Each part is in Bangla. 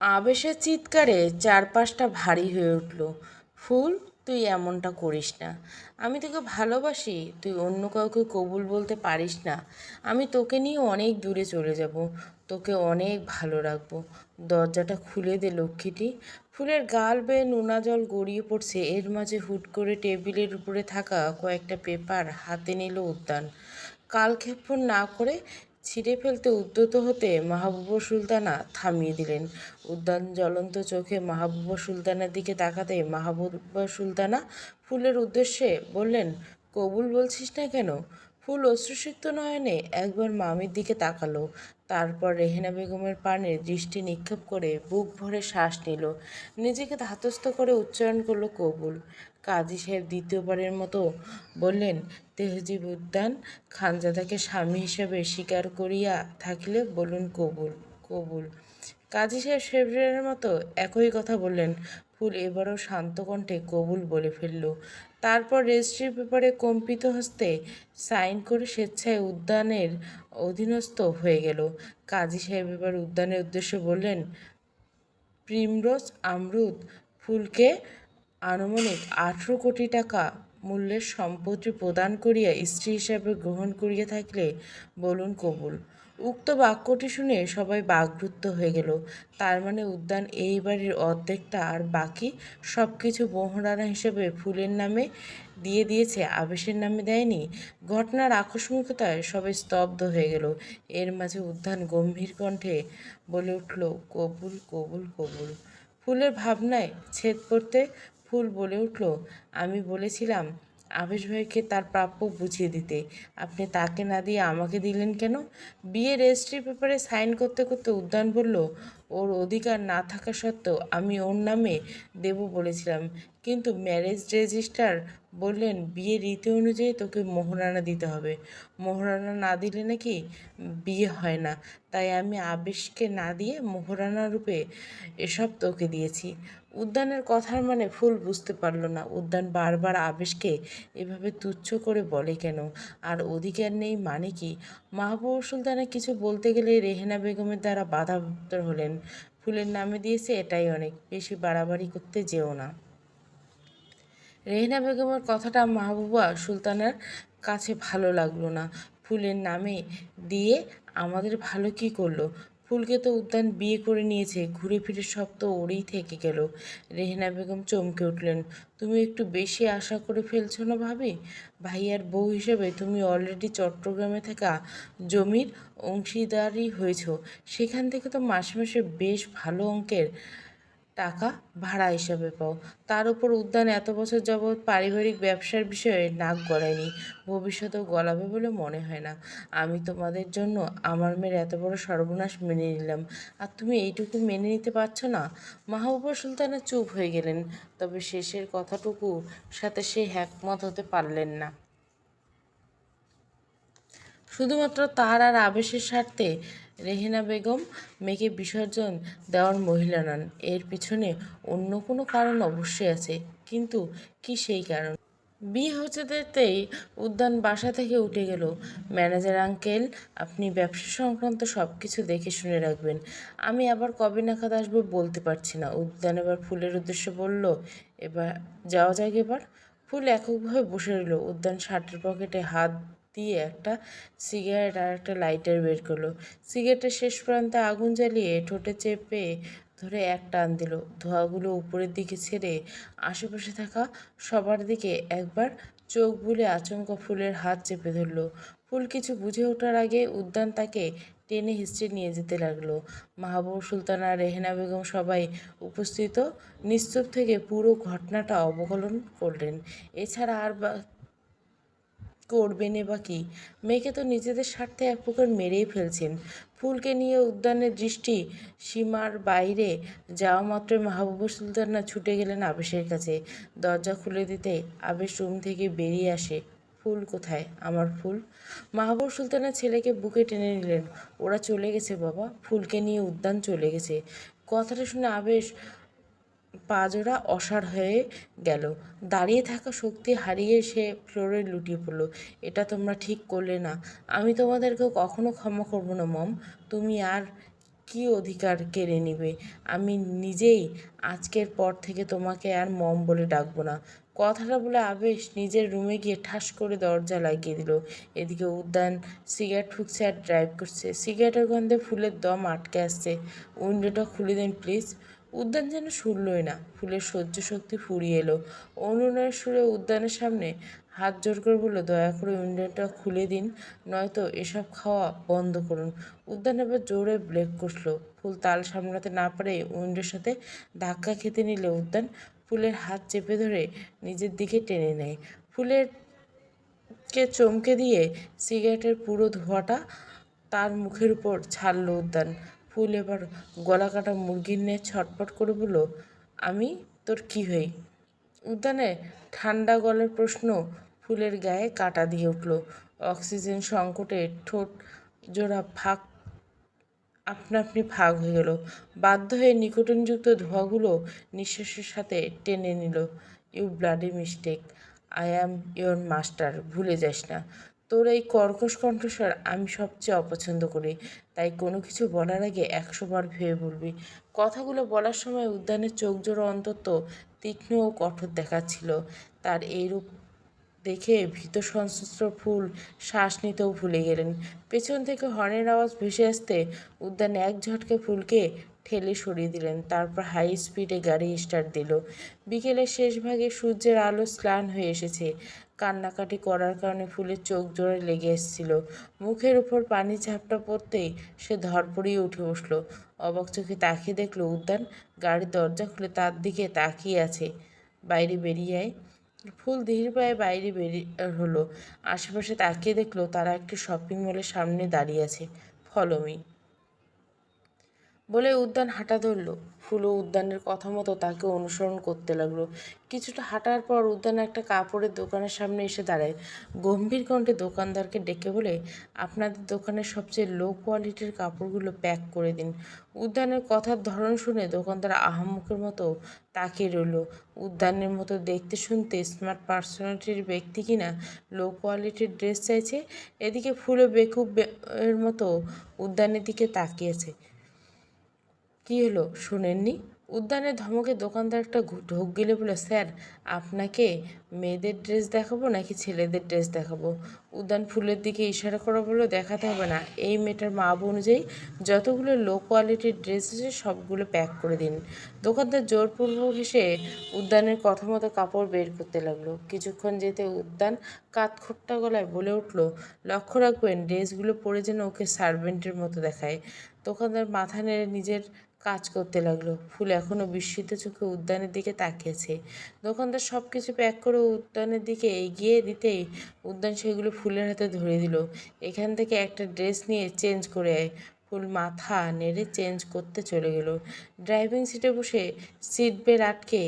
আবেশের চিৎকারে চারপাশটা ভারী হয়ে উঠল। ফুল, তুই এমনটা করিস না। আমি তোকে ভালোবাসি, তুই অন্য কাউকে কবুল বলতে পারিস না। আমি তোকে নিয়ে অনেক দূরে চলে যাব। তোকে অনেক ভালো রাখব। দরজাটা খুলে দে, লক্ষ্মীটি। ফুলের গাল বেয়ে নোনা জল গড়িয়ে পড়ছে। এর মাঝে হুট করে টেবিলের উপরে থাকা কয়েকটা পেপার হাতে নিল উদ্যান। কালক্ষেপণ না করে ছিঁড়ে ফেলতে উদ্যত হতে মাহবুবা সুলতানা থামিয়ে দিলেন। উদ্যান জ্বলন্ত চোখে মাহবুবা সুলতানার দিকে তাকাতে মাহবুবা সুলতানা ফুলের উদ্দেশ্যে বললেন, কবুল বলছিস না কেন? ফুল অশ্রুসিক্ত নয়নে একবার মামির দিকে তাকালো। তারপর রেহেনা বেগমের পানে দৃষ্টি নিক্ষেপ করে বুক ভরে শ্বাস নিল। নিজেকে ধাতস্থ করে উচ্চারণ করল, কবুল। কাজী সাহেব দ্বিতীয়বারের মতো বললেন তেহজিব উদ্যান খানজাদাকে স্বামী হিসেবে স্বীকার করিয়া থাকিলে বলুন কবুল কবুল। কাজী সাহেব শেবরের মতো একই কথা বললেন। ফুল এবারও শান্ত কণ্ঠে কবুল বলে ফেলল। তারপর রেজিস্ট্রি পেপারে কম্পিত হস্তে সাইন করে স্বেচ্ছায় উদ্যানের অধীনস্থ হয়ে গেল। কাজী সাহেব এবার উদ্যানের উদ্দেশ্যে বললেন, প্রিমরোজ আমরুদ ফুলকে আনুমানিক আঠেরো কোটি টাকা মূল্যের সম্পত্তি প্রদান করিয়া স্ত্রী হিসাবে গ্রহণ করিয়া থাকলে বলুন কবুল। উক্ত বাক্যটি শুনে সবাই বাকরুদ্ধ হয়ে গেল। তার মানে উদ্যান এই বাড়ির অর্ধেকটা আর বাকি সব কিছু মোহরানা হিসেবে ফুলের নামে দিয়ে দিয়েছে, আবেশের নামে দেয়নি। ঘটনার আকস্মিকতায় সবাই স্তব্ধ হয়ে গেল। এর মাঝে উদ্যান গম্ভীর কণ্ঠে বলে উঠল, কবুল কবুল কবুল। ফুলের ভাবনায় ছেদ পড়তে ফুল বলে উঠল। আমি বলেছিলাম, আবেশ ভাইকে তার প্রাপ্য বুঝিয়ে দিতে। আপনি তাকে না দিয়ে আমাকে দিলেন কেন? বিয়ে রেজিস্ট্রি পেপারে সাইন করতে করতে উদ্যান বলল, ওর অধিকার না থাকা সত্ত্বেও আমি ওর নামে দেব বলেছিলাম। কিন্তু ম্যারেজ রেজিস্টার বললেন বিয়ে রীতি অনুযায়ী তোকে মোহরানা দিতে হবে। মোহরানা না দিলে নাকি বিয়ে হয় না। তাই আমি আবেশকে না দিয়ে মোহরানা রূপে এসব তোকে দিয়েছি। উদ্যানের কথার মানে ফুল বুঝতে পারল না। উদ্যান বারবার আবেশকে এভাবে তুচ্ছ করে বলে কেন? আর অধিকার নেই মানে কি? মাহবুব সুলতানা কিছু বলতে গেলে রেহেনা বেগমের দ্বারা বাধাপ্রাপ্ত হলেন। ফুলের নামে দিয়েছে এটাই অনেক, বেশি বাড়াবাড়ি করতে যেও না। রেহেনা বেগমের কথাটা মাহবুবা সুলতানার কাছে ভালো লাগল না। ফুলের নামে দিয়ে আমাদের ভালো কি করল? ফুলকে তো উদ্যান বিয়ে করে নিয়েছে। ঘুরে ফিরে সব তো ওরেই থেকে গেল। রেহেনা বেগম চমকে উঠলেন, তুমি একটু বেশি আশা করে ফেলছো না ভাবি? ভাইয়ার বউ হিসেবে তুমি অলরেডি চট্টগ্রামে থাকা জমির অংশীদারই হয়েছ। সেখান থেকে তো মাসে মাসে বেশ ভালো অঙ্কের টাকা ভাড়া হিসাবে পাও। তার উপর উদ্যান এত বছর যাবৎ পারিবারিক ব্যবসার বিষয়ে নাক গলায়নি। ভবিষ্যতেও গলাবে বলে মনে হয় না। আমি তোমাদের জন্য আমার মেয়ের এত বড় সর্বনাশ মেনে নিলাম। আর তুমি এইটুকু মেনে নিতে পারছ না? মাহবুবা সুলতানা চুপ হয়ে গেলেন। তবে শেষের কথাটুকু সাথে সে একমত হতে পারলেন না। শুধুমাত্র তার আর আবেশের স্বার্থে রেহেনা বেগম মেয়েকে বিসর্জন দেওয়ার মহিলা নন। এর পিছনে অন্য কোনো কারণ অবশ্যই আছে। কিন্তু কি সেই কারণ? বিয়ে হচ্ছে যেতেই উদ্যান বাসা থেকে উঠে গেল। ম্যানেজার, আঙ্কেল, আপনি ব্যবসা সংক্রান্ত সব কিছু দেখে শুনে রাখবেন। আমি আবার কবে নাগাদ আসব বলতে পারছি না। উদ্যান এবার ফুলের উদ্দেশ্যে বলল, এবার যাওয়া যাক এবার। ফুল এককভাবে বসে রইল। উদ্যান শার্টের পকেটে হাত দিয়ে একটা সিগারেট আর একটা লাইটার বের করল। সিগারেটের শেষ প্রান্তে আগুন জ্বালিয়ে ঠোঁটে চেপে ধরে এক টান দিল। ধোঁয়াগুলো উপরের দিকে ছেড়ে আশেপাশে থাকা সবার দিকে একবার চোখ বুলে আচমকা ফুলের হাত চেপে ধরলো। ফুল কিছু বুঝে ওঠার আগে উদ্যান তাকে টেনে হিস্ট্রি নিয়ে যেতে লাগল। মাহবুব সুলতানা, রেহেনা বেগম সবাই উপস্থিত, নিশ্চুপ থেকে পুরো ঘটনাটা অবকলন করলেন। এছাড়া আর করবেনে বা কি? মেয়েকে তো নিজেদের স্বার্থে এক প্রকার মেরেই ফেলছেন। ফুলকে নিয়ে উদ্যানের দৃষ্টি সীমার বাইরে যাওয়া মাত্র মাহবুব সুলতানা ছুটে গেলেন আবেশের কাছে। দরজা খুলে দিতে আবেশ রুম থেকে বেরিয়ে আসে। ফুল কোথায়? আমার ফুল? মাহবুব সুলতানের ছেলেকে বুকে টেনে নিলেন। ওরা চলে গেছে বাবা। ফুলকে নিয়ে উদ্যান চলে গেছে। কথাটা শুনে আবেশ পাজোড়া অসাড় হয়ে গেল। দাঁড়িয়ে থাকা শক্তি হারিয়ে সে ফ্লোরে লুটিয়ে পড়ল। এটা তোমরা ঠিক করলে না। আমি তোমাদেরকে কখনো ক্ষমা করব না, মম। তুমি আর কি অধিকার কেড়ে নিবে? আমি নিজেই আজকের পর থেকে তোমাকে আর মম বলে ডাকবো না। কথাটা বলে আবেশ নিজের রুমে গিয়ে ঠাস করে দরজা লাগিয়ে দিল। এদিকে উদ্যান সিগারেট ফুকছে আর ড্রাইভ করছে। সিগারেটের গন্ধে ফুলের দম আটকে আসছে। উইন্ডোটা খুলে দিন, প্লিজ। উদ্যান যেন শুনলই না, ফুলের সহ্য শক্তি ফুরিয়ে এলো। অনুনয়ের সুরে উদ্যানের সামনে হাত জোর করে বলল, দয়া করে উইন্ডোটা খুলে দিন, নয়তো এসব খাওয়া বন্ধ করুন। উদ্যান এবার জোরে ব্রেক কষলো। ফুল তাল সামলাতে না পারে উইন্ডোর সাথে ধাক্কা খেতে নিলে উদ্যান ফুলের হাত চেপে ধরে নিজের দিকে টেনে নেয়। ফুলের কে চমকে দিয়ে সিগারেটের পুরো ধোঁয়াটা তার মুখের উপর ছাড়লো উদ্যান। ফুল এবার গলা কাটা মুরগির নিয়ে ছটপট করে বলল, আমি তোর কি হই? উদ্যানে ঠান্ডা গলার প্রশ্ন ফুলের গায়ে কাটা দিয়ে উঠল। অক্সিজেন সংকটে ঠোঁট জোড়া ফাঁক, আপনা আপনি ফাঁক হয়ে গেল। বাধ্য হয়ে নিকটনযুক্ত ধোঁয়াগুলো নিঃশ্বাসের সাথে টেনে নিল। You bloody mistake, I am your master, ভুলে যাস না। তোর এই কর্কশ কণ্ঠস্বর আমি সবচেয়ে অপছন্দ করি। তাই কোনো কিছু বলার আগে একশো বার ভেবে বলবি। কথাগুলো বলার সময় উদ্যানের চোখ জোড়া অন্তত তীক্ষ্ণ ও কঠোর দেখাচ্ছিল। তার এইরূপ দেখে ভীত সশস্ত্র ফুল শ্বাস নিতেও ভুলে গেলেন। পেছন থেকে হর্নের আওয়াজ ভেসে আসতে উদ্যান এক ঝটকে ফুলকে ঠেলে সরিয়ে দিলেন। তারপর হাই স্পিডে গাড়ি স্টার্ট দিল। বিকেলের শেষ ভাগে সূর্যের আলো স্নান হয়ে এসেছে। কান্নাকাটি করার কারণে ফুলের চোখ জোরে লেগে এসেছিল। মুখের উপর পানি ঝাপটা পড়তেই সে ধরপড়িয়ে উঠে বসল। অবাক চোখে তাকিয়ে দেখল, উদ্যান গাড়ির দরজা খুলে তার দিকে তাকিয়ে আছে। বাইরে বেরিয়ে আয়। ফুল ধীর পায়ে বাইরে বেরিয়ে হলো। আশেপাশে তাকিয়ে দেখল, তারা একটি শপিং মলের সামনে দাঁড়িয়ে আছে। ফলোমি বলে উদ্যান হাঁটা ধরলো। ফুলও উদ্যানের কথা মতো তাকে অনুসরণ করতে লাগল। কিছুটা হাঁটার পর উদ্যান একটা কাপড়ের দোকানের সামনে এসে দাঁড়ায়। গম্ভীর কণ্ঠে দোকানদারকে ডেকে বলে, আপনাদের দোকানের সবচেয়ে লো কোয়ালিটির কাপড়গুলো প্যাক করে দিন। উদ্যানের কথার ধরন শুনে দোকানদার আহাম্মকের মতো তাকিয়ে রইল। উদ্যানের মতো দেখতে শুনতে স্মার্ট পার্সোনালিটির ব্যক্তি কিনা, লো কোয়ালিটির ড্রেস চাইছে, এদিকে ফুলে বেকুব এর মতো উদ্যানের দিকে তাকিয়েছে কি হলো? শোনেননি? উদ্যানের ধমকে দোকানদার একটা ঢোক গেলে বলে স্যার, আপনাকে মেয়েদের ড্রেস দেখাবো নাকি ছেলেদের ড্রেস দেখাবো? উদ্যান ফুলের দিকে ইশারা করা বলল, দেখাতে হবে না। এই মেয়েটার মাপ অনুযায়ী যতগুলো লো কোয়ালিটির ড্রেস আছে সবগুলো প্যাক করে দিন। দোকানদার জোরপূর্বক হেসে উদ্যানের কথা মতো কাপড় বের করতে লাগল। কিছুক্ষণ যেতে উদ্যান কাতখোট্টা গলায় বলে উঠল, লক্ষ্য রাখবেন ড্রেসগুলো পরে যেন ওকে সার্ভেন্টের মতো দেখায়। দোকানদার মাথা নেড়ে নিজের কাজ করতে লাগল। ফুল এখনও বিস্মিত চোখে উদ্যানের দিকে তাকিয়েছে। দোকানদার সব কিছু প্যাক করে উদ্যানের দিকে এগিয়ে দিতেই উদ্যান সেগুলো ফুলের হাতে ধরে দিল। এখান থেকে একটা ড্রেস নিয়ে চেঞ্জ করে ফুল মাথা নেড়ে চেঞ্জ করতে চলে গেল। ড্রাইভিং সিটে বসে সিট বেল্ট আটকে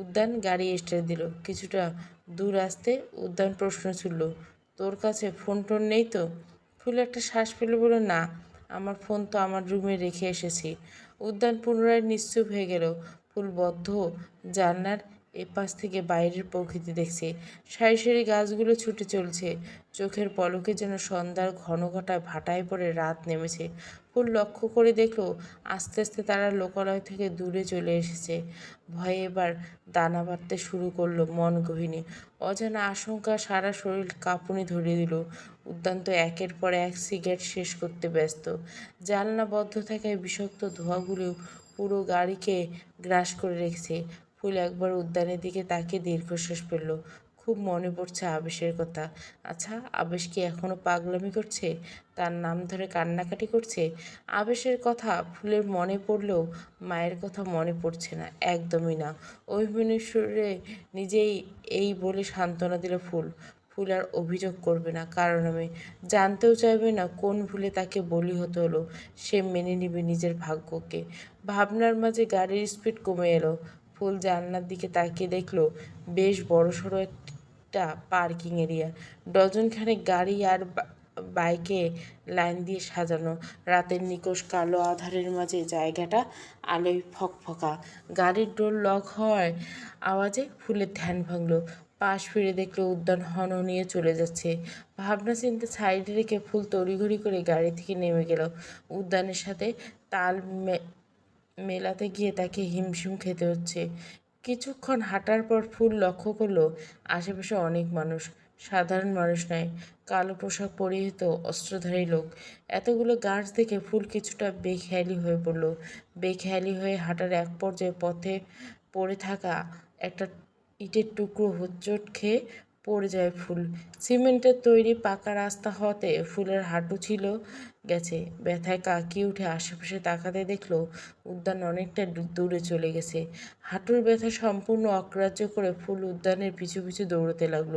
উদ্যান গাড়ি স্টার্ট দিল। কিছুটা দূর আসতে উদ্যান প্রশ্ন ছুড়ল, তোর কাছে ফোন টোন নেই তো? ফুল একটা শ্বাস ফেলে বলল, না, আমার ফোন তো আমার রুমে রেখে এসেছি। উদ্যান পুনরায় নিশ্চুপ হয়ে গেল। ফুল বদ্ধ জানলার এপাশ থেকে বাইরের প্রকৃতি দেখছে। সারি সারি গাছগুলো ছুটে চলছে। চোখের পলকে যেন সন্ধ্যার ঘন ঘটায় ভাটায় পড়ে রাত নেমেছে। ফুল লক্ষ্য করে দেখল, আস্তে আস্তে তারা লোকালয় থেকে দূরে চলে এসেছে। ভয়ে এবার দানা বাঁধতে শুরু করল মন গহিনী অজানা আশঙ্কা সারা শরীর কাঁপুনি ধরিয়ে দিল। উদ্যান তো একের পর এক সিগারেট শেষ করতে ব্যস্ত। জানলা বদ্ধ থাকায় বিষাক্ত ধোঁয়াগুলো পুরো গাড়িকে গ্রাস করে রেখেছে। ফুল একবার উদ্যানের দিকে তাকিয়ে দীর্ঘশ্বাস ফেলল। খুব মনে পড়ছে আবেশের কথা। আচ্ছা আবেশ কি এখনও পাগলামি করছে? তার নাম ধরে কান্নাকাটি করছে? আবেশের কথা ফুলের মনে পড়লেও মায়ের কথা মনে পড়ছে না, একদমই না। অভিমানী নিজেই এই বলে সান্ত্বনা দিল ফুল। ফুল আর অভিযোগ করবে না। কারণ আমি জানতেও চাইবে না কোন ভুলে তাকে বলি হতে হলো। সে মেনে নিবে নিজের ভাগ্যকে। ভাবনার মাঝে গাড়ির স্পিড কমে এলো। ফুল জানলার দিকে তাকিয়ে দেখল, বেশ বড়সড় একটা পার্কিং এরিয়া ডজনখানেক গাড়ি আর বাইকে লাইন দিয়ে সাজানো। রাতের নিকোষ কালো আধারের মাঝে জায়গাটা আলোয় ফকফকা। গাড়ির ডোর লক হওয়ায় আওয়াজে ফুলের ধ্যান ভাঙলো। পাশ ফিরে দেখল উদ্যান হন নিয়ে চলে যাচ্ছে। ভাবনা চিন্তা সাইডে রেখে ফুল তড়িঘড়ি করে গাড়ি থেকে নেমে গেল। উদ্যানের সাথে তাল মেলাতে গিয়ে তাকে হিমশিম খেতে হচ্ছে। কিছুক্ষণ হাঁটার পর ফুল লক্ষ্য করল আশেপাশে অনেক মানুষ। সাধারণ মানুষ নয়, কালো পোশাক পরিহিত অস্ত্রধারী লোক। এতগুলো গাছ দেখে ফুল কিছুটা বেখেয়ালি হয়ে পড়ল। বেখেয়ালি হয়ে হাঁটার এক পর্যায়ে পথে পড়ে থাকা একটা ইটের টুকরো হোঁচট খেয়ে পড়ে যায় ফুল। সিমেন্টের তৈরি পাকা রাস্তা হওয়াতে ফুলের হাঁটু ছিল গেছে। ব্যথায় কাকিয়ে উঠে আশেপাশে তাকাতে দেখল, উদ্যান অনেকটা দূরে চলে গেছে। হাঁটুর ব্যথা সম্পূর্ণ অগ্রাহ্য করে ফুল উদ্যানের পিছু পিছু দৌড়তে লাগল।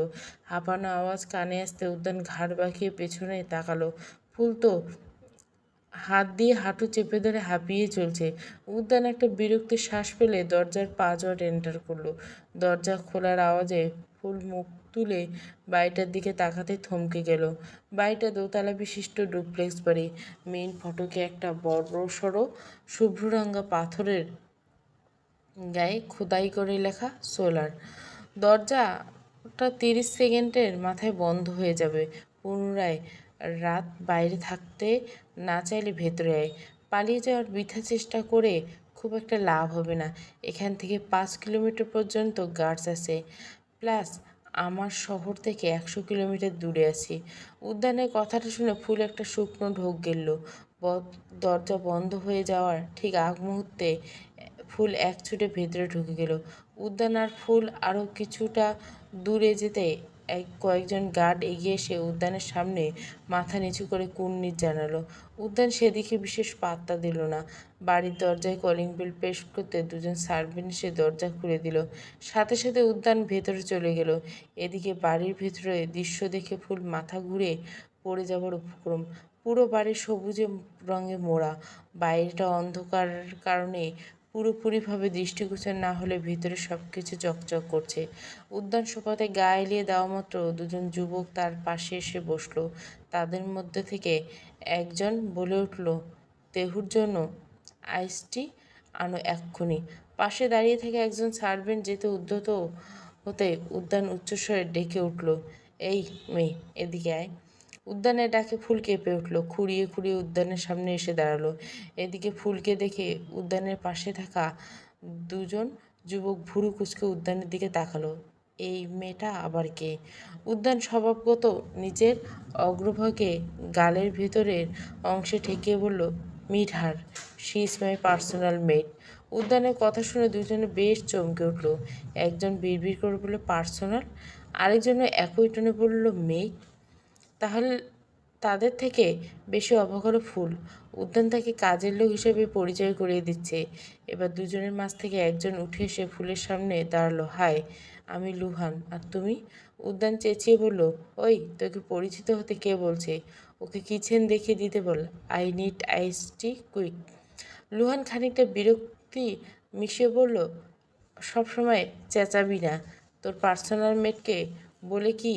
হাঁপানো আওয়াজ কানে আসতে উদ্যান ঘাড় বাঁকিয়ে পেছনে তাকালো। ফুল তো হাত দিয়ে হাঁটু চেপে ধরে হাঁপিয়ে চলছে। উদ্যান একটা বিরক্তির শ্বাস ফেলে দরজার পাঁচওয়াট এন্টার করল। দরজা খোলার আওয়াজে ফুল মুখ তুলে বাড়িটার দিকে তাকাতে থমকে গেল। বাড়িটা দোতলা বিশিষ্ট ডুপ্লেক্স বাড়ি। মেইন ফটকে একটা বড় সড়ো শুভ্ররঙা পাথরের গায়ে খোদাই করে লেখা সোলার। দরজাটা তিরিশ সেকেন্ডের মাথায় বন্ধ হয়ে যাবে। পুনরায় রাত বাইরে থাকতে না চাইলে ভেতরে আয়। পালিয়ে যাওয়ার বৃথা চেষ্টা করে খুব একটা লাভ হবে না। এখান থেকে পাঁচ কিলোমিটার পর্যন্ত গার্ডস আছে। প্লাস আমার শহর থেকে একশো কিলোমিটার দূরে আছি। উদ্যানের কথাটা শুনে ফুল একটা শুকনো ঢোক গেল দরজা বন্ধ হয়ে যাওয়ার ঠিক আগ মুহূর্তে ফুল এক ছুটে ভেতরে ঢুকে গেল। উদ্যান আর ফুল আরও কিছুটা দূরে যেতে এক কয়েকজন গার্ড এগিয়ে এসে উদ্যানের সামনে মাথা নিচু করে কুর্নির জানালো। উদ্যান সেদিকে বিশেষ পাত্তা দিল না। বাড়ির দরজায় কলিং বেল পেশ করতে দুজন সার্ভেন্ট এসে দরজা খুলে দিল। সাথে সাথে উদ্যান ভেতরে চলে গেল। এদিকে বাড়ির ভেতরে দৃশ্য দেখে ফুল মাথা ঘুরে পড়ে যাবার উপক্রম। পুরো বাড়ি সবুজে রঙে মোড়া। বাইরেটা অন্ধকার কারণে পুরোপুরিভাবে দৃষ্টিগোচর না হলে ভিতরে সব কিছু চকচক করছে। উদ্যান সোফাতে গা এলিয়ে দেওয়া মাত্র দুজন যুবক তার পাশে এসে বসল। তাদের মধ্যে থেকে একজন বলে উঠল, তেহুর জন্য আইসটি আনো এক্ষুনি। পাশে দাঁড়িয়ে থেকে একজন সার্ভেন্ট যেতে উদ্যত হতে উদ্যান উচ্চস্বরে ডেকে উঠল, এই মেয়ে, এদিকে আয়। উদ্যানের ডাকে ফুল কেঁপে উঠল, খুঁড়িয়ে খুঁড়িয়ে উদ্যানের সামনে এসে দাঁড়াল। এদিকে ফুলকে দেখে উদ্যানের পাশে থাকা দুজন যুবক ভুরু কুচকে উদ্যানের দিকে তাকালো, এই মেয়েটা আবার কে? উদ্যান স্বভাবগত নিজের অগ্রভাগে গালের ভেতরের অংশে ঠেকিয়ে বলল meet her she is my personal mate উদ্যানের কথা শুনে দুজনে বেশ চমকে উঠল, একজন বিড়বিড় করে বলল পার্সোনাল আরেকজন একই টনে বলল, মেয়ে? তাহলে তাদের থেকে বেশি অবাক হলো ফুল। উদ্যান তাকে কাজের লোক হিসেবে পরিচয় করিয়ে দিচ্ছে। এবার দুজনের মাঝ থেকে একজন উঠে এসে ফুলের সামনে দাঁড়াল, হাই, আমি লুহান, আর তুমি? উদ্যান চেঁচিয়ে বলল, ওই, তোকে পরিচিত হতে কে বলছে? ওকে কিচেন দেখিয়ে দিতে বল? I need ice tea quick Luhan খানিকটা বিরক্তি মিশিয়ে বলল, সবসময় চেঁচাবি না। তোর পার্সোনাল মেটকে বলে কি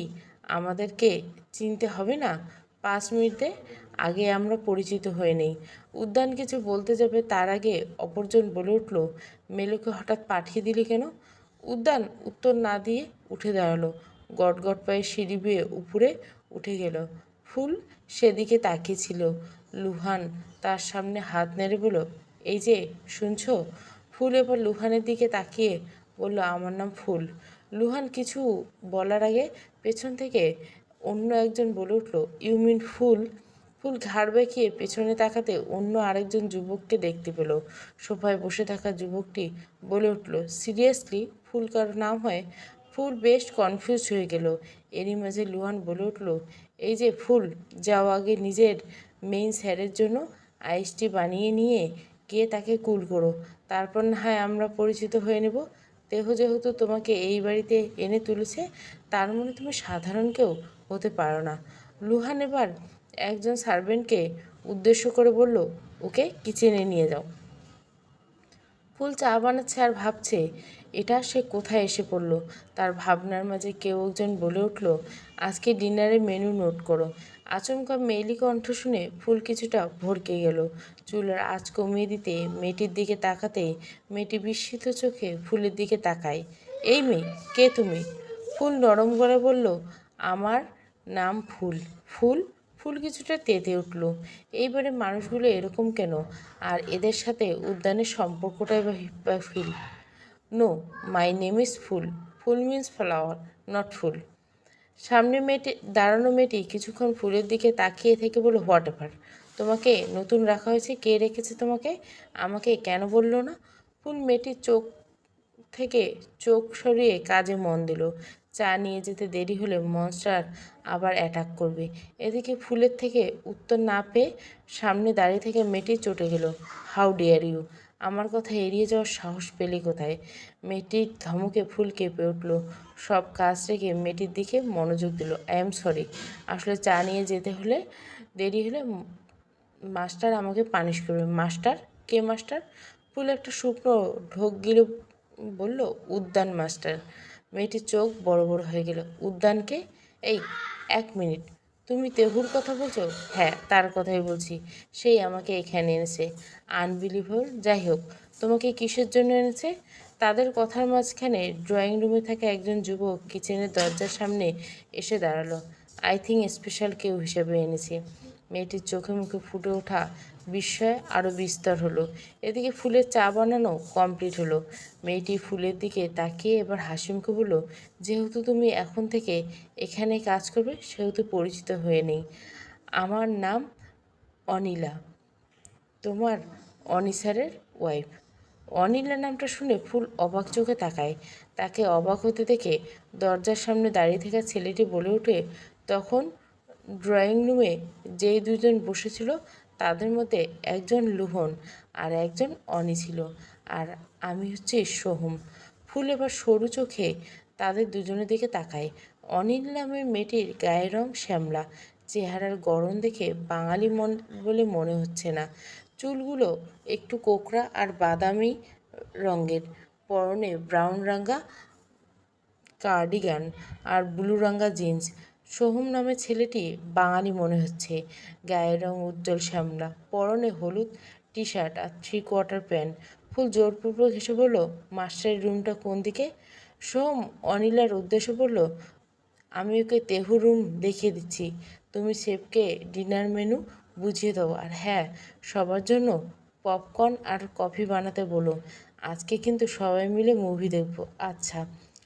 আমাদেরকে চিনতে হবে না। পাঁচ মিনিটে আগে আমরা পরিচিত হয়ে নেই। উদ্যান কিছু বলতে যাবে, তার আগে অপরজন বলে উঠল, মেলুকে হঠাৎ পাঠিয়ে দিলি কেন? উদ্যান উত্তর না দিয়ে উঠে দাঁড়াল। গট গট পায়ে সিঁড়ি বেয়ে উপরে উঠে গেল। ফুল সেদিকে তাকিয়েছিল। লুহান তার সামনে হাত নেড়ে বলল, এই যে, শুনছো? ফুল এবার লুহানের দিকে তাকিয়ে বলল, আমার নাম ফুল। লুহান কিছু বলার আগে পেছন থেকে অন্য একজন বলে উঠল ইউ মিন ফুল ফুল ঘাড় বেঁকিয়ে পেছনে তাকাতে অন্য আরেকজন যুবককে দেখতে পেল। সোফায় বসে থাকা যুবকটি বলে উঠল সিরিয়াসলি ফুল কার নাম হয়? ফুল বেশ কনফিউজ হয়ে গেল। এরই মাঝে লুহান বলে উঠল, এই যে ফুল, যাও আগে নিজের মেইন স্যারের জন্য আইসটি বানিয়ে নিয়ে গিয়ে তাকে কুল করো। তারপর না হয় আমরা পরিচিত হয়ে নেব। দেহ যেহেতু তোমাকে এই বাড়িতে এনে তুলেছে, তার মনে তুমি সাধারণ কেউ হতে পারো না। লুহান এবার একজন সার্ভেন্টকে উদ্দেশ্য করে বলল, ওকে কিচেনে নিয়ে যাও। ফুল চা বানাচ্ছে আর ভাবছে, এটা সে কোথায় এসে পড়ল? তার ভাবনার মাঝে কেউ একজন বলে উঠল, আজকে ডিনারে মেনু নোট করো। আচমকা মেয়েলি কণ্ঠ শুনে ফুল কিছুটা ভরকে গেল। চুলের আঁচ কমিয়ে দিতে মেয়েটির দিকে তাকাতে মেয়েটি বিস্মিত চোখে ফুলের দিকে তাকায়। এই মেয়ে, কে তুমি? ফুল নরম করে বলল, আমার নাম ফুল। ফুল? ফুল কিছুটা তেতে উঠল। এইবারে মানুষগুলো এরকম কেন? আর এদের সাথে উদ্যানের সম্পর্কটাই বা feel? No my name is Phool Phool means flower not fool. সামনে মেয়েটি, দাঁড়ানো মেয়েটি কিছুক্ষণ ফুলের দিকে তাকিয়ে থেকে বলল হোয়াট এভার তোমাকে নতুন রাখা হয়েছে? কে রেখেছে তোমাকে? আমাকে কেন বলল না? ফুল মেয়েটির চোখ থেকে চোখ সরিয়ে কাজে মন দিল। চা নিয়ে যেতে দেরি হলে মনস্টার আবার অ্যাটাক করবে। এদিকে ফুলের থেকে উত্তর না পেয়ে সামনে দাঁড়িয়ে থেকে মেয়েটি চটে গেল। হাউ ডিয়ার ইউ আমার কথা এড়িয়ে যাওয়ার সাহস পেলে কোথায়? মেয়েটির ধমকে ফুল কেঁপে উঠল। সব কাজ রেখে মেয়েটির দিকে মনোযোগ দিল। I am sorry. আসলে চা নিয়ে যেতে হলে দেরি হলে মাস্টার আমাকে পানিশ করবে। মাস্টার? কে মাস্টার? ফুল একটা শুকনো ঢোক গিলে বলল, উদ্যান মাস্টার। মেয়েটির চোখ বড় বড় হয়ে গেল। উদ্যানকে এই, এক মিনিট। তুমি তেহুর কথা বলছো? হ্যাঁ তার কথাই বলছি। সেই আমাকে এখানে এনেছে। আনবিলিভেবল যাই হোক, তোমাকে কিসের জন্য এনেছে? তাদের কথার মাঝখানে ড্রয়িং রুমে থাকা একজন যুবক কিচেনের দরজার সামনে এসে দাঁড়াল। আই থিঙ্ক স্পেশাল কেউ হিসেবে এনেছে। মেয়েটির চোখে মুখে ফুটে ওঠা বিস্ময় আরও বিস্তর হলো। এদিকে ফুলের চা বানানো কমপ্লিট হলো। মেয়েটি ফুলের দিকে তাকিয়ে এবার হাসি মুখে বলল, যেহেতু তুমি এখন থেকে এখানে কাজ করবে, সেহেতু পরিচিত হয়ে নেই। আমার নাম অনিলা। তোমার অনিসারের ওয়াইফ অনিলা নামটা শুনে ফুল অবাক চোখে তাকায়। তাকে অবাক হতে দেখে দরজার সামনে দাঁড়িয়ে থাকা ছেলেটি বলে ওঠে, তখন ড্রয়িং রুমে যেই দুজন বসেছিল তাদের মধ্যে একজন লুহন আর একজন অনি ছিল আর আমি হচ্ছে সোহম। ফুল এবার সরু চোখে তাদের দুজনের দিকে তাকায়। অনিল নামের মেয়েটির গায়ের রং শ্যামলা। চেহারার গরম দেখে বাঙালি মন বলে মনে হচ্ছে না। চুলগুলো একটু কোকড়া আর বাদামি রঙের। পরনে ব্রাউন রাঙ্গা, কার্ডিগান আর ব্লু রাঙ্গা জিন্স। সোহম নামে ছেলেটি বাঙালি মনে হচ্ছে। গায়ের রং উজ্জ্বল শ্যামলা, পরনে হলুদ টি শার্ট আর থ্রি কোয়ার্টার প্যান্ট ফুল জোরপূর্বক হেসে বলল, মাস্টারের রুমটা কোন দিকে? সোহম অনিলার উদ্দেশ্যে বলল, আমি ওকে তেহু রুম দেখিয়ে দিচ্ছি। তুমি শেফকে ডিনার মেনু বুঝিয়ে দাও আর হ্যাঁ সবার জন্য পপকর্ন আর কফি বানাতে বলো। আজকে কিন্তু সবাই মিলে মুভি দেখব। আচ্ছা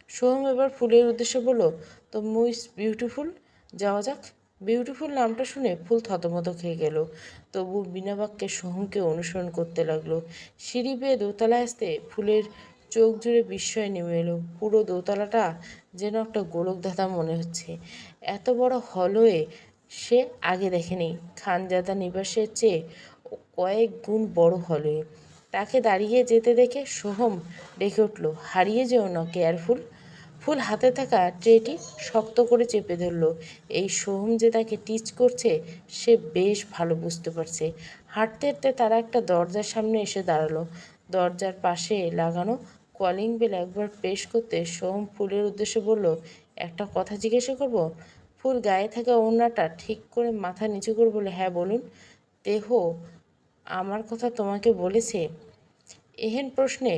সোহম এবার ফুলের উদ্দেশ্যে বলল তো মুইস বিউটিফুল যাওয়া যাক। বিউটিফুল নামটা শুনে ফুল থতমত খেয়ে গেল। তবু বিনা বাক্যে সোহমকে অনুসরণ করতে লাগল। সিঁড়ি বেয়ে দোতলায় আসতে ফুলের চোখ জুড়ে বিস্ময় নেমে এলো। পুরো দোতলাটা যেন একটা গোলকধাঁধা মনে হচ্ছে। এত বড় হলওয়ে সে আগে দেখেনি। খানজাদা নিবাসের চেয়ে কয়েক গুণ বড় হলওয়ে তাকে দাঁড়িয়ে যেতে দেখে সোহম ডেকে উঠল, হারিয়ে যেও না, কেয়ারফুল। ফুল হাতে থাকা ট্রেটি শক্ত করে চেপে ধরল। এই সোহম যে তাকে টিচ করছে, সে বেশ ভালো বুঝতে পারছে। হাঁটতে হাঁটতে তারা একটা দরজার সামনে এসে দাঁড়াল। দরজার পাশে লাগানো কলিং বেল একবার পেশ করতে সোহম ফুলের উদ্দেশ্যে বলল, একটা কথা জিজ্ঞাসা করব? ফুল গায়ে থাকা ওড়নাটা ঠিক করে মাথা নিচু করে বলে হ্যাঁ বলুন। দেহ, আমার কথা তোমাকে বলেছে? এহেন প্রশ্নে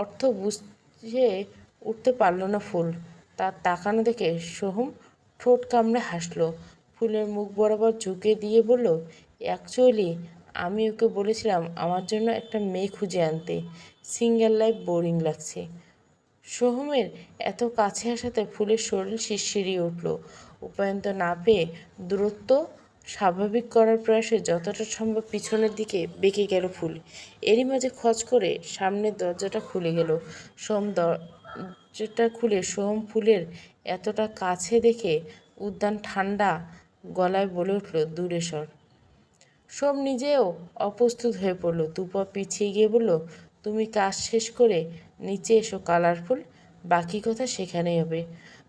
অর্থ বুঝে উঠতে পারল না ফুল। তার তাকানো দেখে সোহম ঠোঁট কামড়ে হাসলো। ফুলের মুখ বরাবর ঝুঁকে দিয়ে বলল অ্যাকচুয়ালি আমি ওকে বলেছিলাম আমার জন্য একটা মেয়ে খুঁজে আনতে। সিঙ্গেল লাইফ বোরিং লাগছে। সোহমের এত কাছে আসাতে ফুলের শরীর শিরশিরিয়ে উঠল। উপায়ন্ত না পেয়ে দূরত্ব স্বাভাবিক করার প্রয়াসে যতটা সম্ভব পিছনের দিকে বেঁকে গেল ফুল। এরই মাঝে খচ করে সামনের দরজাটা খুলে গেল। সোম দরজাটা খুলে সোম ফুলের এতটা কাছে দেখে উদ্যান ঠান্ডা গলায় বলে উঠল, দূরে সর। সোম নিজেও অপ্রস্তুত হয়ে পড়ল। দুপা পিছিয়ে গিয়ে বলল, তুমি কাজ শেষ করে নিচে এসো কালারফুল বাকি কথা সেখানেই হবে।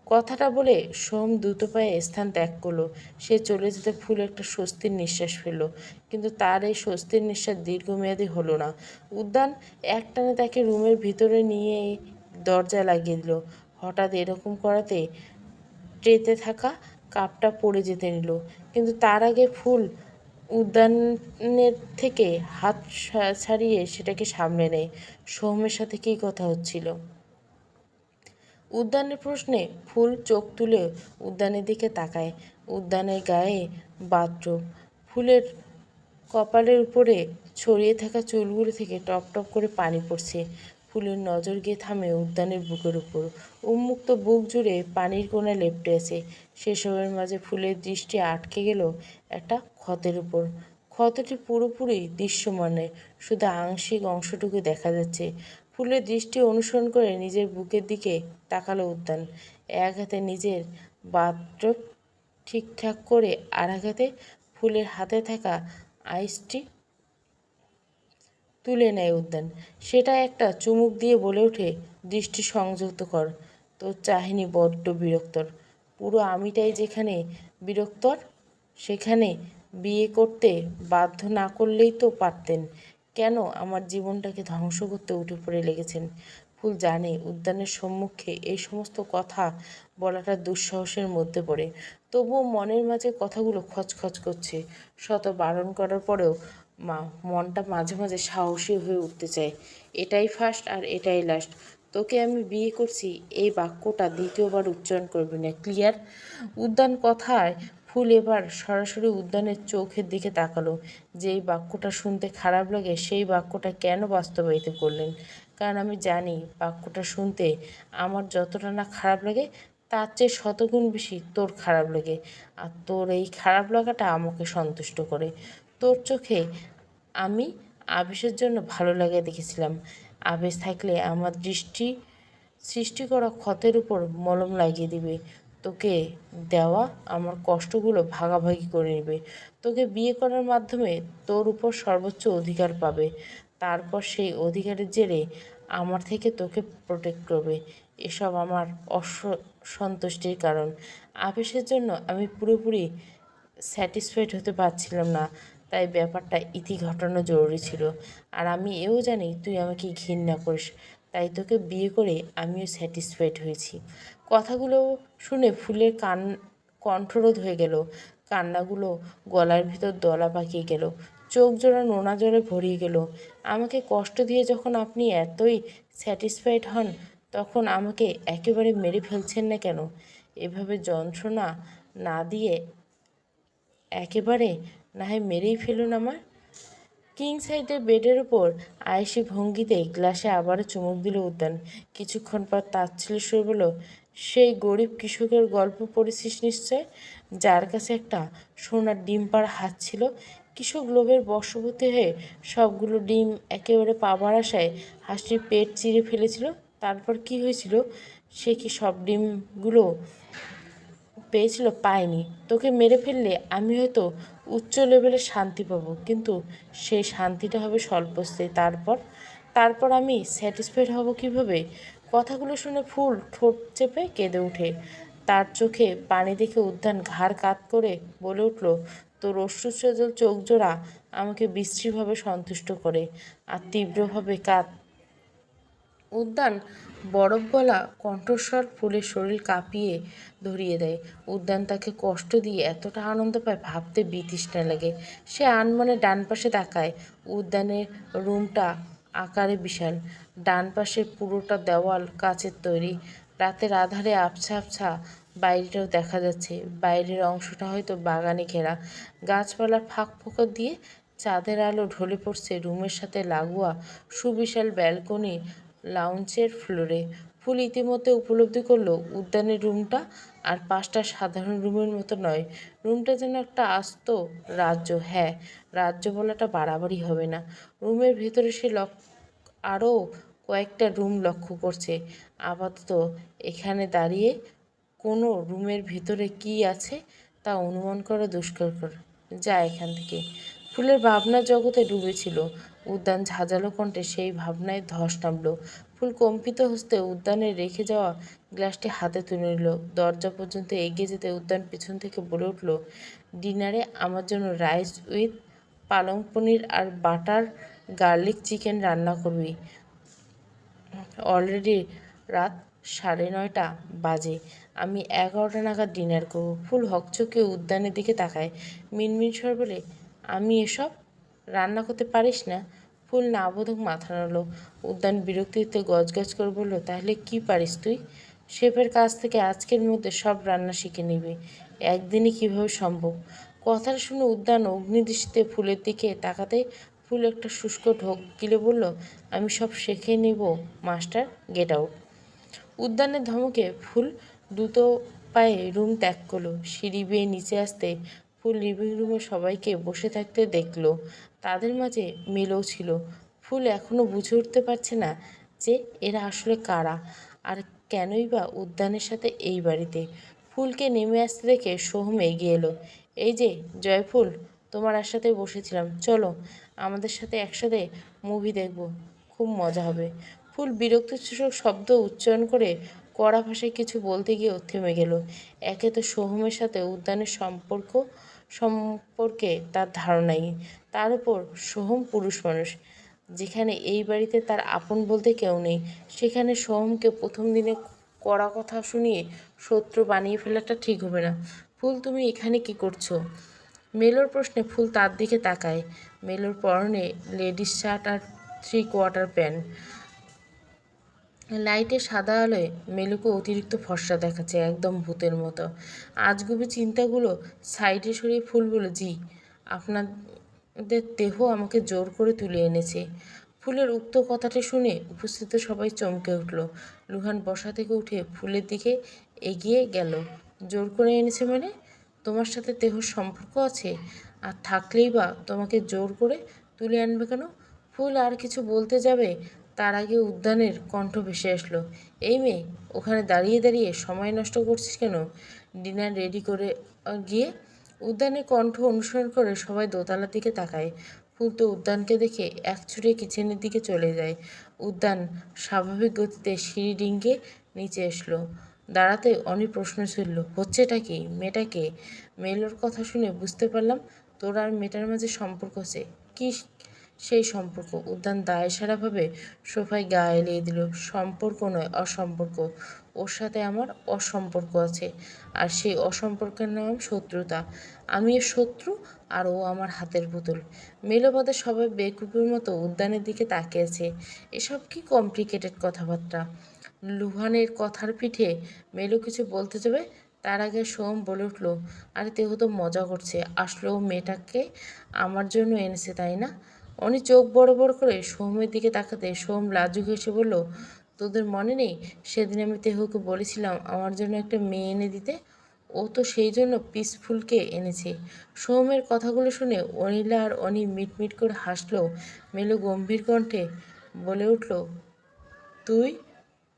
কথাটা বলে সোম দ্রুত পায়ে স্থান ত্যাগ করল। সে চলে যেতে ফুল একটা স্বস্তির নিঃশ্বাস ফেলল। কিন্তু তার এই স্বস্তির নিঃশ্বাস দীর্ঘমেয়াদী হলো না। উদ্যান একটানে তাকে রুমের ভিতরে নিয়ে দরজা লাগিয়ে দিল। হঠাৎ এরকম করাতে ট্রেতে থাকা কাপটা পড়ে যেতে নিল। কিন্তু তার আগে ফুল উদ্যানের থেকে হাত ছাড়িয়ে সেটাকে সামলে নেয়। সৌমের সাথে কী কথা হচ্ছিল? উদ্যানের প্রশ্নে ফুল চোখ তুলে উদ্যানের দিকে তাকায়। উদ্যানের গায়ে বাথরুম। ফুলের কপালের উপরে ছড়িয়ে থাকা চুলগুলো থেকে টপ টপ করে পানি পড়ছে। ফুলের নজর গিয়ে থামে উদ্যানের বুকের উপর। উন্মুক্ত বুক জুড়ে পানির কোণে লেপটে আছে। সেসবের মাঝে ফুলের দৃষ্টি আটকে গেল একটা ক্ষতের উপর। ক্ষতটি পুরোপুরি দৃশ্যমান। শুধু আংশিক অংশটুকু দেখা যাচ্ছে। ফুলের দৃষ্টি অনুসরণ করে নিজের বুকের দিকে তাকালো উদ্যান। এক হাতে নিজের বাথরব ঠিকঠাক করে আর এক হাতে ফুলের হাতে থাকা আইসটি তুলে নেয় উদ্যান। সেটা একটা চুমুক দিয়ে বলে ওঠে, দৃষ্টি সংযুক্ত কর, তোর চাহিনি বড্ড বিরক্তর। পুরো আমিটাই যেখানে বিরক্তর, সেখানে বিয়ে করতে বাধ্য না করলেই তো পারতেন। কেন আমার জীবনটাকে ধ্বংস করতে উঠে পড়ে লেগেছেন? ফুল জানে, উদ্যানের সম্মুখে এই সমস্ত কথা বলাটা দুঃসাহসের মধ্যে পড়ে। তবুও মনের মাঝে কথাগুলো খচখচ করছে। শত বারণ করার পরেও মা, মনটা মাঝে মাঝে সাহসী হয়ে উঠতে চায়। এটাই ফার্স্ট আর এটাই লাস্ট তোকে আমি বিয়ে করছি, এই বাক্যটা দ্বিতীয়বার উচ্চারণ করবি না ক্লিয়ার উদ্যান কথায় ফুল এবার সরাসরি উদ্যানের চোখের দিকে তাকালো। যেই বাক্যটা শুনতে খারাপ লাগে, সেই বাক্যটা কেন বাস্তবায়িত করলেন? কারণ আমি জানি বাক্যটা শুনতে আমার যতটা না খারাপ লাগে, তার চেয়ে শতগুণ বেশি তোর খারাপ লাগে। আর তোর এই খারাপ লাগাটা আমাকে সন্তুষ্ট করে। তোর চোখে আমি আবেশের জন্য ভালো লাগে দেখেছিলাম। আবেশ থাকলে আমার দৃষ্টি, সৃষ্টি করা ক্ষতের উপর মলম লাগিয়ে দিবে। তোকে দেওয়া আমার কষ্টগুলো ভাগাভাগি করে নেবে। তোকে বিয়ে করার মাধ্যমে তোর উপর সর্বোচ্চ অধিকার পাবে। তারপর সেই অধিকারের জেরে আমার থেকে তোকে প্রোটেক্ট করবে। এসব আমার অসন্তুষ্টির কারণ। আবেশের জন্য আমি পুরোপুরি স্যাটিসফাইড হতে পারছিলাম না। তাই ব্যাপারটা ইতি ঘটানো জরুরি ছিল। আর আমি এও জানি তুই আমাকে ঘৃণা করিস, তাই তোকে বিয়ে করে আমিও স্যাটিসফাইড হয়েছি। কথাগুলো শুনে ফুলের কান, কণ্ঠরোধ হয়ে গেল। কান্নাগুলো গলার ভিতর দলা পাকিয়ে গেল। চোখ জোড়া নোনা জলে ভরিয়ে গেল। আমাকে কষ্ট দিয়ে যখন আপনি এতই স্যাটিসফাইড হন, তখন আমাকে একেবারে মেরে ফেলছেন না কেন? এভাবে যন্ত্রণা না দিয়ে একেবারে না হয় মেরেই ফেলুন আমার কিং সাইডের বেডের উপর আয়েসি ভঙ্গিতে গ্লাসে আবারও চুমুক দিল উদ্যান। কিছুক্ষণ পর তার তাচ্ছিল সুর বলো সেই গরিব কৃষকের গল্প পড়েছিস নিশ্চয়? যার কাছে একটা সোনার ডিম পাড়া হাত ছিল, কৃষক লোভের বশবর্তী হয়ে সবগুলো ডিম একেবারে পাবার আশায় হাঁসটির পেট চিরে ফেলেছিল। তারপর কি হয়েছিল? সে কি সব ডিমগুলো পেয়েছিল? পায়নি। তোকে মেরে ফেললে আমি হয়তো উচ্চ লেভেলে শান্তি পাবো। কিন্তু সেই শান্তিটা হবে স্বল্পস্থায়ী। তারপর তারপর আমি স্যাটিসফাইড হব কীভাবে? কথাগুলো শুনে ফুল ঠোঁট চেপে কেঁদে ওঠে তার চোখে পানি দেখে উদ্যান ঘাড় কাত করে বলে উঠল, তোর অশ্রুসজল চোখ জোড়া আমাকে বিশ্রীভাবে সন্তুষ্ট করে আর তীব্রভাবে কাত উদ্যান বরফ গলা কণ্ঠস্বর ফুলের শরীর কাঁপিয়ে ধরিয়ে দেয়। উদ্যান তাকে কষ্ট দিয়ে এতটা আনন্দ পায় ভাবতে বিতৃষ্ণা লাগে। সে আনমনে ডান পাশে তাকায়। উদ্যানের রুমটা আকারে বিশাল। ডান পাশে পুরোটা দেওয়াল কাচের তৈরি। রাতের আধারে আবছা আবছা বাইরেটাও দেখা যাচ্ছে। বাইরের অংশটা হয়তো বাগানে ঘেরা। গাছপালা ফাঁক ফোকর দিয়ে চাঁদের আলো ঢলে পড়ছে। রুমের সাথে লাগোয়া সুবিশাল ব্যালকনি লাউঞ্জের ফ্লোরে ফুল ইতিমধ্যে উপলব্ধি করল, উদ্যানের রুমটা আর পাঁচটা সাধারণ রুমের মতো নয়। রুমটা যেন একটা আস্ত রাজ্য হ্যাঁ রাজ্য বলাটা বাড়াবাড়ি হবে না। রুমের ভেতরে সে লক আরও কয়েকটা রুম লক্ষ্য করছে। আপাতত এখানে দাঁড়িয়ে কোনো রুমের ভেতরে কি আছে তা অনুমান করা দুষ্কর যা এখান থেকে। ফুলের ভাবনা জগতে ডুবেছিল। উদ্যান ঝাঁঝালো কণ্ঠে সেই ভাবনায় ধস নামল। ফুল কম্পিত হস্তে উদ্যানে রেখে যাওয়া গ্লাসটি হাতে তুলে নিল। দরজা পর্যন্ত এগিয়ে যেতে উদ্যান পেছন থেকে বলে উঠল, ডিনারে আমার জন্য রাইস উইথ পালং পনির আর বাটার গার্লিক চিকেন রান্না করবি। অলরেডি রাত সাড়ে নয়টা বাজে। আমি এগারোটা নাগাদ ডিনার করব। ফুল হকচকে উদ্যানের দিকে তাকায়। মিনমিন স্বর বলে আমি এসব রান্না করতে পারিস না। ফুল না বোধক মাথা নাড়ল। উদ্যান বিরক্তিতে গজগজ করে বলল, তাহলে কি পারিস তুই? শেফের কাছ থেকে আজকের মধ্যে সব রান্না শিখে নিবি। একদিনে কীভাবে সম্ভব? কথাটা শুনে উদ্যান অগ্নিদৃষ্টিতে ফুলের দিকে তাকাতে ফুল একটা শুষ্ক ঢোক গিলে বলল, আমি সব শেখে নেব, মাস্টার, গেট আউট। উদ্যানের ধমকে ফুল দ্রুত পায়ে রুম ত্যাগ করল। সিঁড়ি বেয়ে নিচে আসতে ফুল লিভিং রুমে সবাইকে বসে থাকতে দেখল। তাদের মাঝে মেলেও ছিল। ফুল এখনও বুঝে উঠতে পারছে না যে এরা আসলে কারা আর কেনই বা উদ্যানের সাথে এই বাড়িতে। ফুলকে নেমে আসতে দেখে সোহম এগিয়ে এলো। এই যে, জয়ফুল, তোমার আশাতে বসেছিলাম। চলো, আমাদের সাথে একসাথে মুভি দেখব। খুব মজা হবে। ফুল বিরক্তিসূচক শব্দ উচ্চারণ করে কড়া ভাষায় কিছু বলতে গিয়েও থেমে গেল। একে তো সোহমের সাথে উদ্যানের সম্পর্ক সম্পর্কে তার ধারণাই। তার উপর সোহম পুরুষ মানুষ। যেখানে এই বাড়িতে তার আপন বলতে কেউ নেই, সেখানে সোহমকে প্রথম দিনে কড়া কথা শুনিয়ে শত্রু বানিয়ে ফেলাটা ঠিক হবে না। ফুল, তুমি এখানে কি করছ? মেলোর প্রশ্নে ফুল তার দিকে তাকায়। মেলোর পরনে লেডিস শার্ট আর থ্রি কোয়ার্টার প্যান্ট লাইটে সাদা আলোয় মেলুকে অতিরিক্ত ফর্সা দেখাচ্ছে একদম ভূতের মতো। আজগুবি চিন্তাগুলো সাইডে সরিয়ে ফুল বলে, জি, আপনাদের দেহ আমাকে জোর করে তুলে এনেছে। ফুলের উক্ত কথাটি শুনে উপস্থিত সবাই চমকে উঠল। লুহান বসা থেকে উঠে ফুলের দিকে এগিয়ে গেল। জোর করে এনেছে মানে? তোমার সাথে দেহর সম্পর্ক আছে? আর থাকলেই বা তোমাকে জোর করে তুলে আনবে কেন? ফুল আর কিছু বলতে যাবে? তার আগে উদ্যানের কণ্ঠ ভেসে আসলো। এই মেয়ে, ওখানে দাঁড়িয়ে দাঁড়িয়ে সময় নষ্ট করছিস কেন? ডিনার রেডি করে গিয়ে উদ্যানের কণ্ঠ অনুসরণ করে সবাই দোতলার দিকে তাকায়। ফুল তো উদ্যানকে দেখে এক ছুটে কিচেনের দিকে চলে যায়। উদ্যান স্বাভাবিক গতিতে সিঁড়ি ডিঙ্গে নিচে এসলো। দাঁড়াতে অনেক প্রশ্ন ছিল হচ্ছেটা কি? মেয়েটাকে মেলোর কথা শুনে বুঝতে পারলাম, তোর আর মেয়েটার মাঝে সম্পর্ক আছে। কি সেই সম্পর্ক। উদ্যান দায় সারাভাবে সোফায় গা এলিয়ে দিল, সম্পর্ক নয়, অসম্পর্ক। ওর সাথে আমার অসম্পর্ক আছে, আর সেই অসম্পর্কের নাম শত্রুতা। আমি শত্রু, আর ও আমার হাতের পুতুল। মেলোবাদে সবাই বেকুপির মতো উদ্যানের দিকে তাকিয়েছে। এসব কি কমপ্লিকেটেড কথাবার্তা? লুহানের কথার পিঠে মেলো কিছু বলতে যাবে? তার আগে সোম বলে উঠল, আরে তেহ তো মজা করছে। আসলে মেয়েটাকে আমার জন্য এনেছে, তাই না? অনি চোখ বড় বড় করে সোমের দিকে তাকাতে সোম লাজুক হেসে বলল, তোদের মনে নেই? সেদিন আমি তেহকে বলেছিলাম আমার জন্য একটা মেয়ে এনে দিতে। ও তো সেই জন্য পিসফুলকে এনেছে। সোমের কথাগুলো শুনে অনিলা আর অনি মিটমিট করে হাসলো, মেলু গম্ভীর কণ্ঠে বলে উঠল, তুই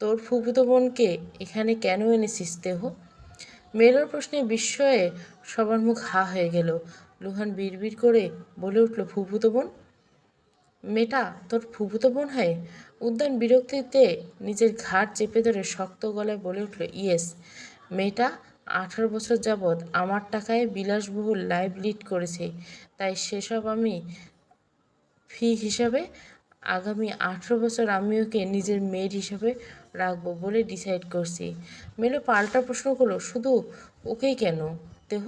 তোর ফুফুতো বোনকে এখানে কেন এনেছিস দেহ মেলোর প্রশ্নে বিস্ময়ে সবার মুখ হা হয়ে গেল। লুহান বিড়বিড় করে বলে উঠল, ফুফুতো বোন মেয়েটা, তোর ফুফুতো বোন হয়? উদ্যান বিরক্তিতে নিজের ঘাট চেপে ধরে শক্ত গলায় বলে উঠল, ইয়েস, মেয়েটা আঠারো বছর যাবৎ আমার টাকায় বিলাসবহুল লাইভ লিড করেছে। তাই সেসব আমি ফি হিসাবে আগামী আঠেরো বছর আমি ওকে নিজের মেয়ের হিসাবে রাখব বলে ডিসাইড করছি। মেলো পাল্টা প্রশ্ন করল, শুধু ওকেই কেন? দেহ,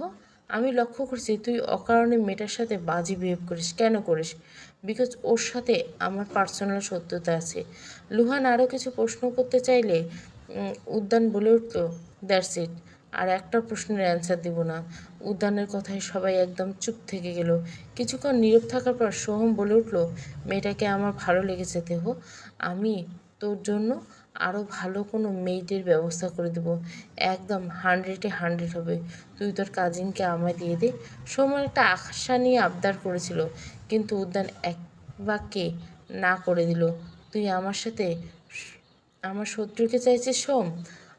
আমি লক্ষ্য করছি তুই অকারণে মেয়েটার সাথে বাজি বিহেভ করিস। কেন করিস? বিকজ ওর সাথে আমার পার্সোনাল সত্যতা আছে। লুহান আরও কিছু প্রশ্ন করতে চাইলে উদ্যান বলে উঠল দ্যাটস ইট আর একটা প্রশ্নের অ্যান্সার দিব না। উদ্যানের কথায় সবাই একদম চুপ থেকে গেল। কিছুক্ষণ নীরব থাকার পর সোহম বলে উঠল, মেয়েটাকে আমার ভালো লেগেছে দেহ। আমি তোর জন্য আরও ভালো কোনো মেয়েদের ব্যবস্থা করে দেবো। একদম হান্ড্রেডে হান্ড্রেড হবে। তুই তোর কাজিনকে আমায় দিয়ে দে। সোমন একটা আশা নিয়ে আবদার করেছিল। কিন্তু উদ্যান এক বাক্যে না করে দিল, তুই আমার সাথে আমার শত্রুকে চাইছিস সোম?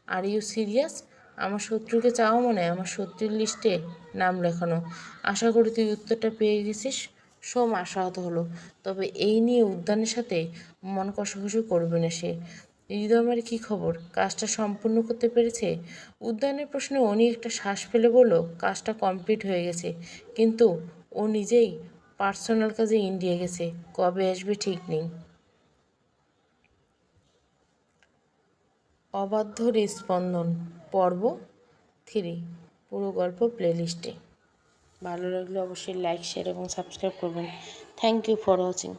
আর ইউ সিরিয়াস আমার শত্রুকে চাওয়া মানে আমার শত্রুর লিস্টে নাম লেখানো। আশা করি তুই উত্তরটা পেয়ে গেছিস। সোম আশাহত হলো, তবে এই নিয়ে উদ্যানের সাথে মন কষাকষি করবে না সে। হৃদয়ের কী খবর? কাজটা সম্পূর্ণ করতে পেরেছে? উদ্যানের প্রশ্নে অনি একটা শ্বাস ফেলে বলল, কাজটা কমপ্লিট হয়ে গেছে। কিন্তু ও নিজেই পার্সোনাল কাজে ইন্ডিয়া গেছে, কবে আসবে ঠিক নেই। অবাধ্য হৃস্পন্দন পর্ব থ্রি, পুরো গল্প প্লেলিস্টে। ভালো লাগলে অবশ্যই লাইক, শেয়ার এবং সাবস্ক্রাইব করবেন। Thank you for watching